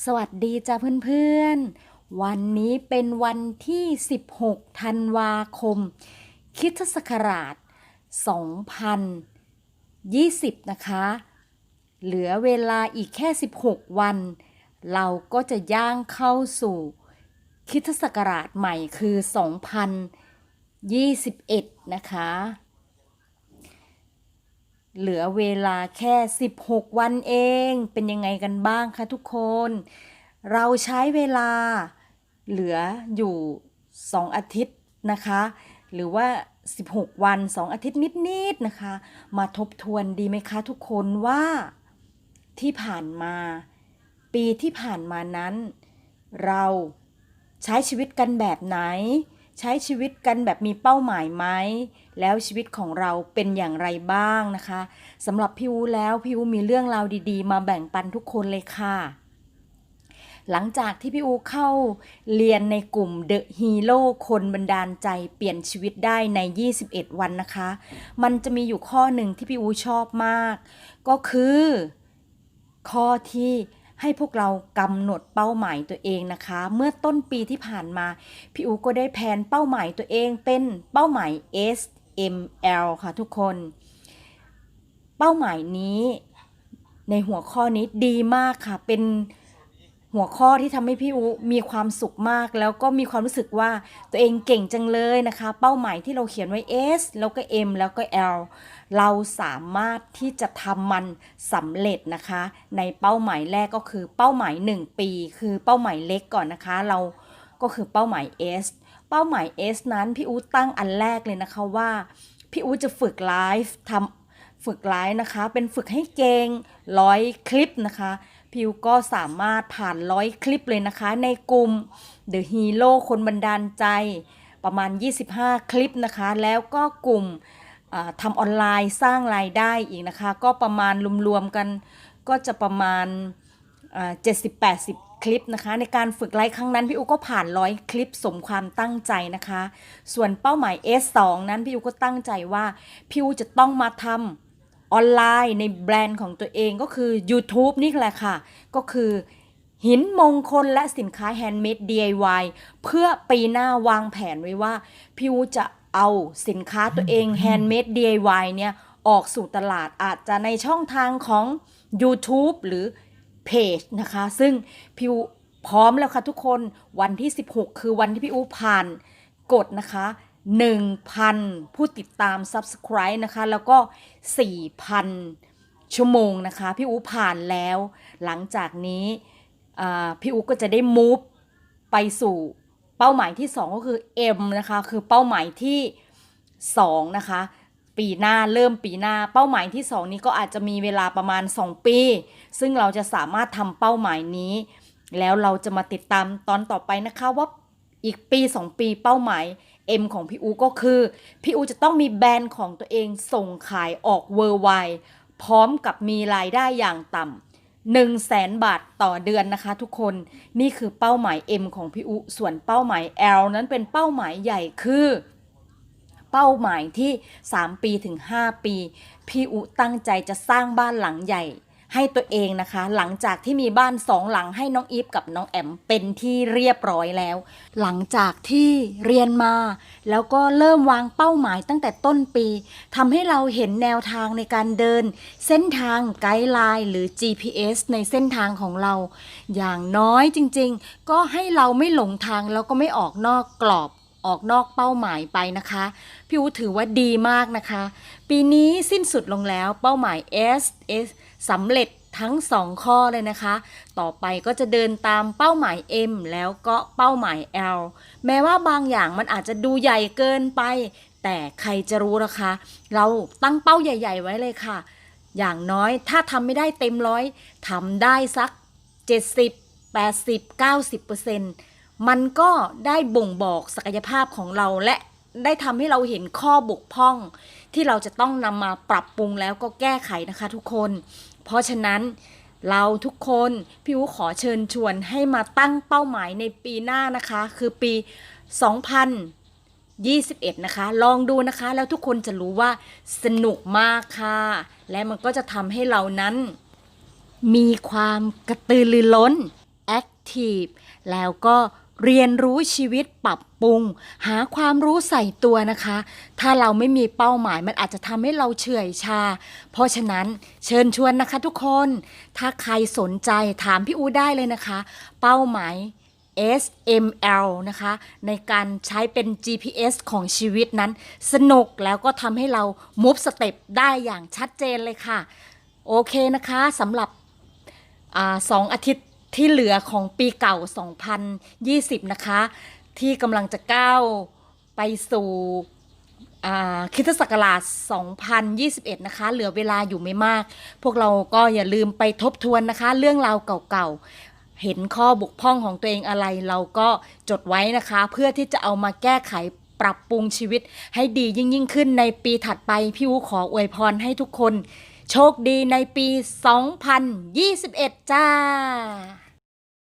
สวัสดีจ้าเพื่อนๆ วันนี้เป็นวันที่ 16 ธันวาคมคริสตศักราช 2020 นะคะ เหลือเวลาอีกแค่ 16 วัน เราก็จะย่างเข้าสู่คริสตศักราชใหม่คือ 2021 นะคะ เหลือเวลาแค่ 16 วันเอง เป็นยังไงกันบ้างคะทุกคน เราใช้เวลาเหลืออยู่ 2 อาทิตย์นะคะ หรือว่า 16 วัน 2 อาทิตย์นิดๆนะคะ มาทบทวนดีไหมคะทุกคนว่าที่ผ่านมา ปีที่ผ่านมานั้น เราใช้ชีวิตกันแบบไหน ใช้ชีวิตกันแบบมีเป้าหมายไหมแล้วชีวิตของเราเป็นอย่างไรบ้างนะคะสำหรับพี่อูแล้วพี่อูมีเรื่องราวดี ๆ มาแบ่งปันทุกคนเลยค่ะ หลังจากที่พี่อูเข้าเรียนในกลุ่ม The Hero คนบันดาลใจเปลี่ยนชีวิตได้ใน 21 วันนะคะ มันจะมีอยู่ข้อหนึ่งที่พี่อูชอบมาก ก็คือข้อที่ ให้พวกเรากำหนดเป้าหมายตัวเองนะคะ เมื่อต้นปีที่ผ่านมา พี่อูก็ได้แผนเป้าหมายตัวเองเป็นเป้าหมาย S M L ค่ะทุกคน เป้าหมายนี้ในหัวข้อนี้ดีมากค่ะ เป็น หัวข้อที่ทำให้พี่อูมีความสุขมาก แล้วก็มีความรู้สึกว่าตัวเองเก่งจังเลยนะคะ เป้าหมายที่เราเขียนไว้ S แล้วก็ M แล้วก็ L เราสามารถที่จะทำมันสำเร็จนะคะ ในเป้าหมายแรกก็คือเป้าหมาย 1 ปี คือเป้าหมายเล็กก่อนนะคะ เราก็คือเป้าหมาย S เป้าหมาย S นั้นพี่อูตั้งอันแรกเลยนะคะว่าพี่อูจะฝึกไลฟ์ทำฝึกไลฟ์นะคะ เป็นฝึกให้เก่งร้อยคลิปนะคะ พิวก็สามารถผ่านร้อยคลิปเลยนะคะ ในกลุ่ม The Hero คนบันดาลใจประมาณ 25 คลิปนะคะ แล้วก็กลุ่มทำออนไลน์สร้างรายได้อีกนะคะ ก็ประมาณรวมๆกันก็จะประมาณเจ็ดสิบแปดสิบคลิปนะคะ ในการฝึกไลฟ์ครั้งนั้น พี่อูก็ผ่านร้อยคลิปสมความตั้งใจนะคะ ส่วนเป้าหมาย S2 นั้น พี่อูก็ตั้งใจว่า พี่อูจะต้องมาทำ ออนไลน์ในแบรนด์ของตัวเองก็คือ YouTube นี่แหละค่ะ ก็คือหินมงคลและสินค้าแฮนด์เมด DIY เพื่อปีหน้าวางแผนไว้ว่า พี่วูจะเอาสินค้าตัวเองแฮนด์เมด DIY เนี่ยออกสู่ตลาดอาจจะในช่องทางของ YouTube หรือเพจนะคะ ซึ่งพี่อูพร้อมแล้วค่ะทุกคนวันที่ 16 คือวันที่พี่อูผ่านกดนะคะ 1,000 ผู้ติดตาม Subscribe นะคะ แล้วก็ 4,000 ชั่วโมงนะคะ พี่อูผ่านแล้ว หลังจากนี้พี่อูก็จะได้ move ไปสู่เป้าหมายที่ 2 ก็คือ M นะคะ คือเป้าหมายที่ 2 นะคะ ปีหน้าเริ่มปีหน้า เป้าหมายที่ 2 นี้ก็อาจจะมีเวลาประมาณ 2 ปี ซึ่งเราจะสามารถทำเป้าหมายนี้ แล้วเราจะมาติดตามตอนต่อไปนะคะว่าอีกปี 2 ปีเป้าหมาย M ของพี่อูก็คือ พี่อูจะต้องมีแบรนด์ของตัวเองส่งขายออกเวอร์ไวพร้อมกับมีรายได้อย่างต่ำหนึ่งแสนบาทต่อเดือนนะคะทุกคนนี่คือเป้าหมาย M ของพี่อูส่วนเป้าหมาย L นั้นเป็นเป้าหมายใหญ่คือ เป้าหมายที่ 3 ปีถึง 5 ปี พี่อุตั้งใจจะสร้างบ้านหลังใหญ่ ให้ตัวเองนะคะ หลังจากที่มีบ้านสองหลังให้น้องอีฟกับน้องแอมเป็นที่เรียบร้อยแล้ว หลังจากที่เรียนมา แล้วก็เริ่มวางเป้าหมายตั้งแต่ต้นปีทำให้เราเห็นแนวทางในการเดิน เส้นทางไกด์ไลน์หรือ GPS ในเส้นทางของเรา อย่างน้อยจริงๆ ก็ให้เราไม่หลงทางแล้วก็ไม่ออกนอกกรอบ ออกนอกเป้าหมายไปนะคะ พี่อูถือว่าดีมากนะคะ ปีนี้สิ้นสุดลงแล้วเป้าหมาย S S สำเร็จทั้ง 2 ข้อเลยนะคะ ต่อไปก็จะเดินตามเป้าหมาย M แล้วก็เป้าหมาย L แม้ว่าบางอย่างมันอาจจะดูใหญ่เกินไป แต่ใครจะรู้นะคะ เราตั้งเป้าใหญ่ ๆ ไว้เลยค่ะ อย่างน้อยถ้าทำไม่ได้เต็มร้อยทำได้สัก 70 80 90เปอร์เซ็นต์ มันก็ได้บ่งบอกศักยภาพของเราและได้ทำให้เราเห็นข้อบกพร่อง ที่เราจะต้องนำมาปรับปรุงแล้วก็แก้ไขนะคะทุกคน เพราะฉะนั้นเราทุกคนพี่อูขอเชิญชวนให้มาตั้งเป้าหมายในปีหน้านะคะ คือปี 2021 นะคะ ลองดูนะคะ แล้วทุกคนจะรู้ว่าสนุกมากค่ะ และมันก็จะทำให้เรานั้น มีความกระตือรือร้นแอ active แล้วก็ เรียนรู้ชีวิตปรับปรุง หาความรู้ใส่ตัวนะคะ ถ้าเราไม่มีเป้าหมายมันอาจจะทำให้เราเฉื่อยชา เพราะฉะนั้นเชิญชวนนะคะทุกคน ถ้าใครสนใจถามพี่อูได้เลยนะคะ เป้าหมาย SML นะคะ ในการใช้เป็น GPS ของชีวิตนั้น สนุกแล้วก็ทำให้เรา move step ได้อย่างชัดเจนเลยค่ะ โอเคนะคะสำหรับอสองอาทิตย์ ที่เหลือของปีเก่า 2020 นะคะ ที่กำลังจะก้าวไปสู่คริสศักราช 2021 นะคะ เหลือเวลาอยู่ไม่มาก พวกเราก็อย่าลืมไปทบทวนนะคะ เรื่องราวเก่าๆ เห็นข้อบกพร่องของตัวเองอะไร เราก็จดไว้นะคะ เพื่อที่จะเอามาแก้ไขปรับปรุงชีวิตให้ดียิ่งยิ่งขึ้นในปีถัดไป พี่อูขออวยพรให้ทุกคน โชคดีในปี 2021 จ้า